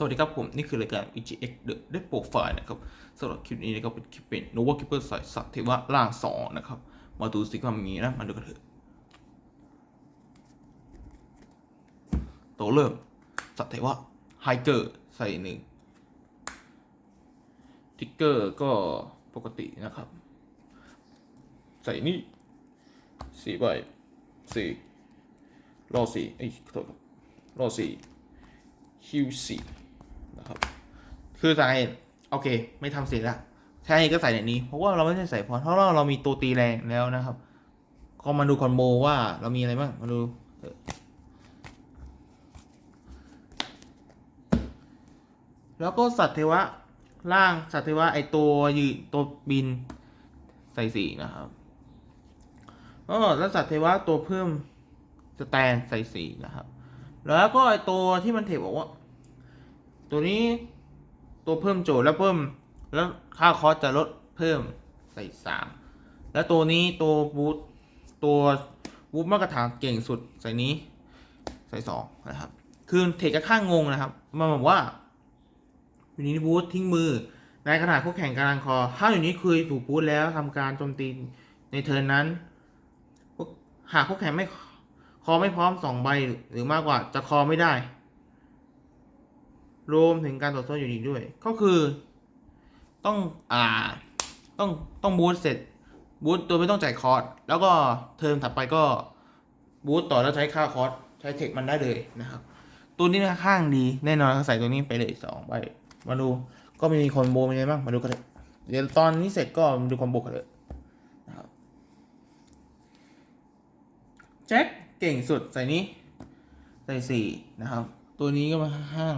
สวัสดีครับผม นี่คือรายการ EGX The Dead Profile นะครับสำหรับคลิปนี้นะครับเป็นคลิปเป็น Nova Keeper สายสัตว์เทวะล่างสองนะครับ มาดูสิว่ามีนะมาดูกันเถอะตัวเริ่ม สัตว์เทวะไฮเกอร์ใส่หนึ่งทิกเกอร์ก็ปกตินะครับ ใส่นี่สี่ใบสี่รอสี่เอ้ยขอโทษครับรอสี่คิวสี่ นะครับ คือสาเหตุโอเค ไม่ทำเสร็จละใช่ก็ใส่ในนี้ เพราะว่าเราไม่ได้ใส่พอเพราะว่าเรามีตัวตีแรงแล้วนะครับ ก็มาดูคอนโบว่าเรามีอะไรบ้างมาดูแล้วก็สัตว์เทวะล่างสัตว์เทวะไอตัวยืนตัวบินใส่สีนะครับก็แล้วสัตว์เทวะตัวเพิ่มสแตนใส่สีนะครับ แล้วก็ไอตัวที่มันเทบอกว่า ตัวนี้ตัวเพิ่มโจทย์แล้วเพิ่มแล้วค่าคอสจะลดเพิ่มใส่สามแล้วตัวนี้ตัวบูทตัวบูทมาตรฐานเก่งสุดใส่นี้ใส่สองนะครับ คือเทคกระข้างงงนะครับมันบอกว่าอยู่นี้บูททิ้งมือในขณะคู่แข่งกำลังคอถ้าอยู่นี้คือถูกบูทแล้วทำการโจมตีในเทิร์นนั้น หากคู่แข่งไม่คอไม่พร้อมสองใบหรือมากกว่าจะคอไม่ได้ รวมถึงการต่อสู้อยู่ดีด้วย ก็คือต้องอ่าต้องต้องบูทเสร็จบูทโดยไม่ต้องจ่ายคอร์สแล้วก็เทอมถัดไปก็บูทต่อแล้วใช้ค่าคอร์สใช้เทคมันได้เลยนะครับ ตัวนี้ค่อนข้างดีแน่นอนใส่ตัวนี้ไปเลยสองใบมาดูก็มีคอมโบเป็นไงบ้างมาดูกันเลยเดี๋ยวตอนนี้เสร็จก็ดูคอมโบกันเลยนะครับแจ็คเก่งสุดใส่นี้ใส่สี่นะครับ ตัวนี้ก็มาข้าง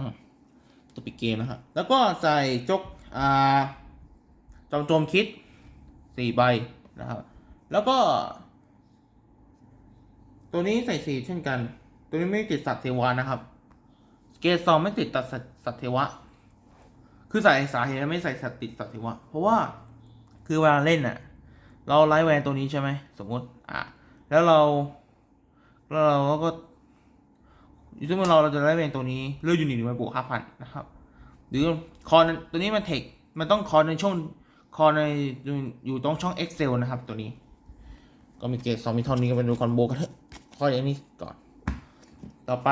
ตัวปิดเกมนะครับ แล้วก็ใส่จกอ่าจอมโจมคิดสี่ใบนะครับ แล้วก็ ตัวนี้ใส่สี่เช่นกัน ตัวนี้ไม่ติดสัตว์เทวานะครับ เกสซองไม่ติดตัดสัตว์เทวะ คือใส่สาเหตุไม่ใส่สัตว์ติดสัตว์เทวะ เพราะว่าคือเวลาเล่นน่ะ เราไลฟ์แวนตัวนี้ใช่ไหมสมมติอะแล้วเราแล้วเราก็ ซึ่งเราเราจะได้เป็นตัวนี้เลือกยูนิตมาบวกห้าพันนะครับ หรือคอนตัวนี้มันเทค มันต้องคอนในช่องคอนในอยู่ตรงช่อง Excel นะครับ ตัวนี้ ก็มีเกรดสองมีเทอนนี้ก็เป็นดูคอนโบกันเถอะข้ออย่างนี้ก่อน ต่อไป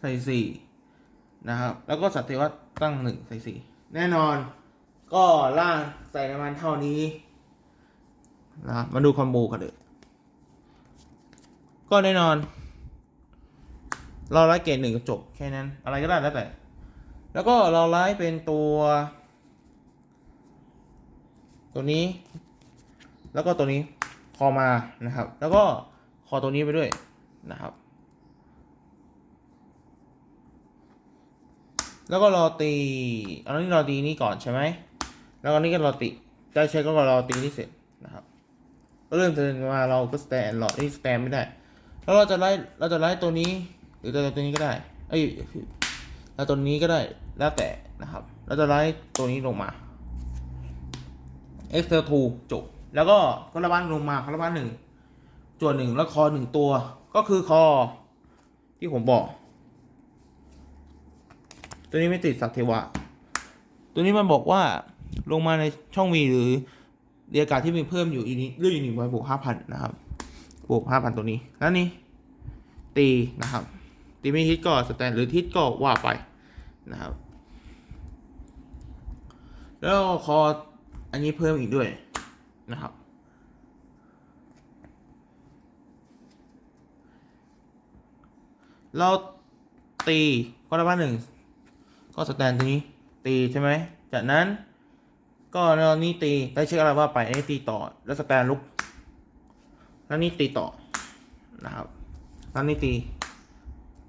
ใส่สี่นะครับ แล้วก็สัตว์เทวตั้งหนึ่งใส่สี่แน่นอน ก็ล่างใส่ประมาณเท่านี้นะมาดูคอมโบกันเลย ก็แน่นอน เราไล่เกรดหนึ่งจบแค่นั้น อะไรก็ได้แล้วแต่ แล้วก็เราไล่เป็นตัว ตัวนี้ แล้วก็ตัวนี้คอมานะครับ แล้วก็คอตัวนี้ไปด้วยนะครับ แล้วก็รอตีอันนี้รอตีนี่ก่อนใช่ไหมแล้วอันนี้ก็รอตีได้ใช้ก็รอตีนี่เสร็จนะครับก็เริ่มเดินมาเราก็สแตนรอนี่สแตนไม่ได้ แล้วเราจะไล่เราจะไล่ตัวนี้ หรือจะไล่ตัวนี้ก็ได้เอ้ยแล้วตัวนี้ก็ได้แล้วแต่นะครับ เราจะไล่ตัวนี้ลงมา Excel 2จบ แล้วก็คาราบานลงมาคาราบานหนึ่งจวนหนึ่งแล้วคอหนึ่งตัว ก็คือคอ ที่ผมบอก ตัวนี้ไม่ติดสักเทวะ ตัวนี้มันบอกว่าลงมาในช่องวีหรือเรียกกาที่มีเพิ่มอยู่อีนี้เรื่องอยู่หนึ่งบวกห้าพันนะครับ บวกห้าพันตัวนี้ แล้วนี่ตีนะครับ ตีไม่ฮิตก็สแตนหรือทิศก็ว่าไปนะครับ แล้วคออันนี้เพิ่มอีกด้วยนะครับ เราตีก็ได้บ้านหนึ่งก็สแตนตัวนี้ตีใช่ไหม จากนั้น ก็เรานี่ตีได้เช็คอะไรว่าไปอันนี้ตีต่อแล้วสแตนลุก แล้วนี่ตีต่อนะครับ แล้วนี่ตี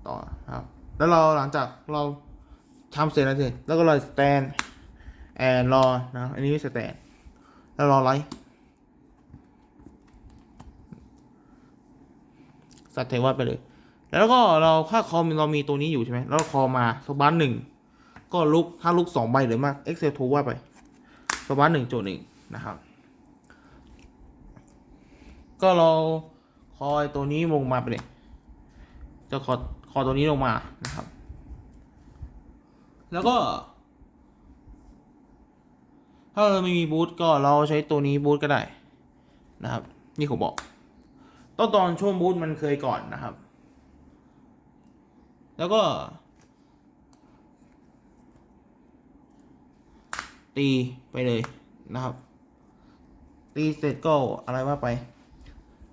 ต่อครับ แล้วเราหลังจากเราทำเสร็จแล้วสิแล้วก็รอสแตนแอนรอนะอันนี้สแตนแล้วรอไลท์สัตว์เทวะไปเลย แล้วก็เราค่าคอมเรามีตัวนี้อยู่ใช่ไหมแล้วคอมาสบันหนึ่งก็ลุกถ้าลุกสองใบหรือมาก Excel ทูว่าไปสบันหนึ่งโจทย์หนึ่งนะครับ ก็เราคอยตัวนี้ลงมาไปเลยจะคอคอตัวนี้ลงมานะครับ แล้วก็ ถ้าเราไม่มีบูทก็เราใช้ตัวนี้บูทก็ได้นะครับ นี่ผมบอกต้นตอนช่วงบูทมันเคยก่อนนะครับ แล้วก็ ตีไปเลยนะครับ ตีเสร็จก็อะไรว่าไป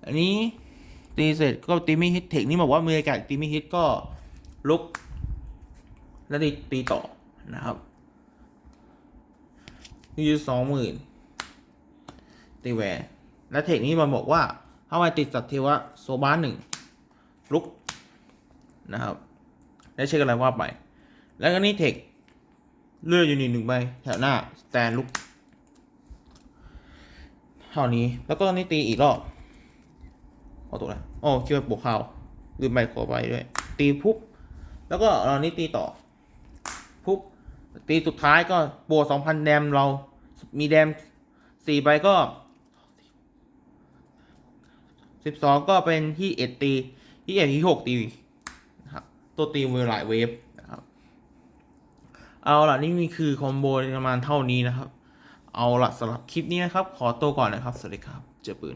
อันนี้ตีเสร็จก็ตีม่ฮิตเทคนี่บอกว่ามือกัดตีม่ฮิตก็ลุก แล้วตีตีต่อนะครับอยู่สองหมื่นตีแหวนและเทคนี้มันบอกว่าถ้ามาติดสัตว์เทวะโซบ้านหนึ่งลุกนะครับและเช็คอะไรว่าไป แล้วก็นี่เทคเลือดอยู่นิดหนึ่งใบแถวหน้า สแตนลุกเท่านี้แล้วก็นี่ตีอีกรอบ เอาตัวอะไรอ๋อคิดว่าบวกข่าวลืมใบขอไปด้วย ตีปุ๊บ แล้วก็เรานี่ตีต่อ ปุ๊บ ตีสุดท้ายก็บวกสองพันแดมเรา มีแดมสี่ใบก็สิบสองก็เป็นที่เอ็ดตีที่เอ็ดที่หกตีนะครับ ตัวตีมือหลายเวฟนะครับ เอาล่ะนี่มีคือคอมโบประมาณเท่านี้นะครับ เอาล่ะสำหรับคลิปนี้นะครับ ขอตัวก่อนนะครับ สวัสดีครับ เจอปืน